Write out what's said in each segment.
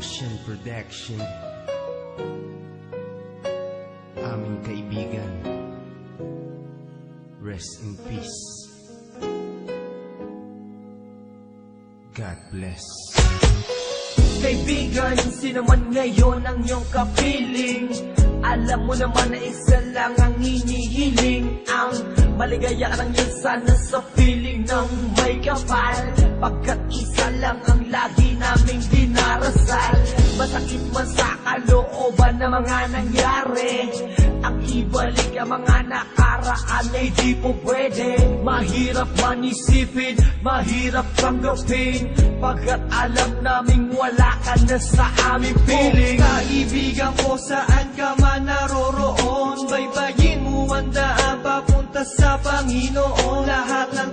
Persian Production. Aming kaibigan. Rest in peace. God bless. Kaibigan, sino man ngayon ang iyong kapiling? Alam mo naman na isa lang ang hinihiling. Ang maligaya lang yun sana sa feeling ng may kapal. Pagkat isa lang ang lagi naming dinarasal. Masakit man sa kalooban na mga nangyari. Ang ibalik ang mga nakaraan ay di po pwede. Mahirap man isipin, mahirap tanggapin Pagkat alam naming wala ka na sa aming piling. Kaibigan ko saan ka man naroroon? Baybayin mo ang daan papunta sa Panginoon. Lahat ng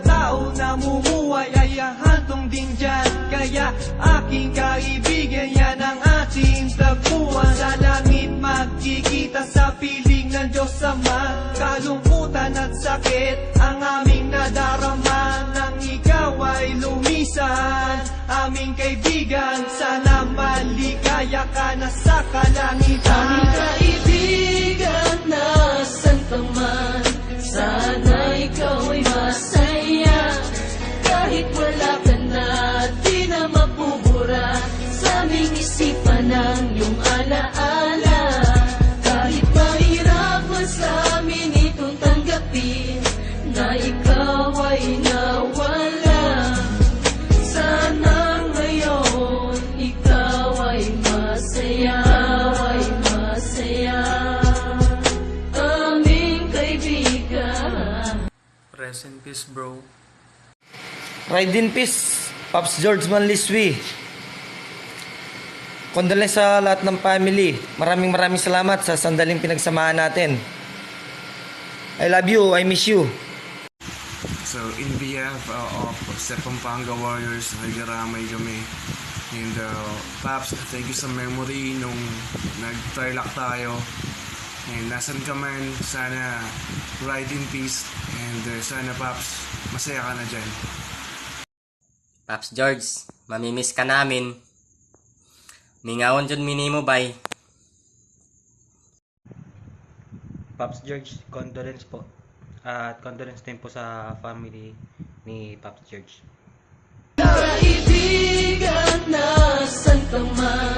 din dyan. Kaya aking kaibigan yan ang ating tagpuan Sa langit magkikita sa piling ng Diyos Ama. Kalungkutan at sakit ang aming nadarama Nang ikaw ay lumisan Aming kaibigan, sana maligaya ka na sa kalangitan. Aming isipan ang iyong alaala Kahit mahirap man sa amin itong tanggapin Na ikaw ay nawala sana ngayon ikaw ay masaya, ay masaya. Aming kaibigan. Rest in peace, bro. Ride in peace, Pops George Manliswi. Condolence sa lahat ng family. Maraming maraming salamat sa sandaling pinagsamahan natin. I love you, I miss you. So, in behalf uh, of sa Pampanga Warriors, nagaramay kami. And uh, Paps, thank you sa memory nung nag-tarlac tayo. And nasan ka man, sana ride in peace. And uh, sana Paps, masaya ka na dyan. Paps George, mamimiss ka namin. Ningawon jud minimo bay. Pops George, condolence po. At uh, condolence din po sa family ni Pops George. Kaibigan, nasan ka man?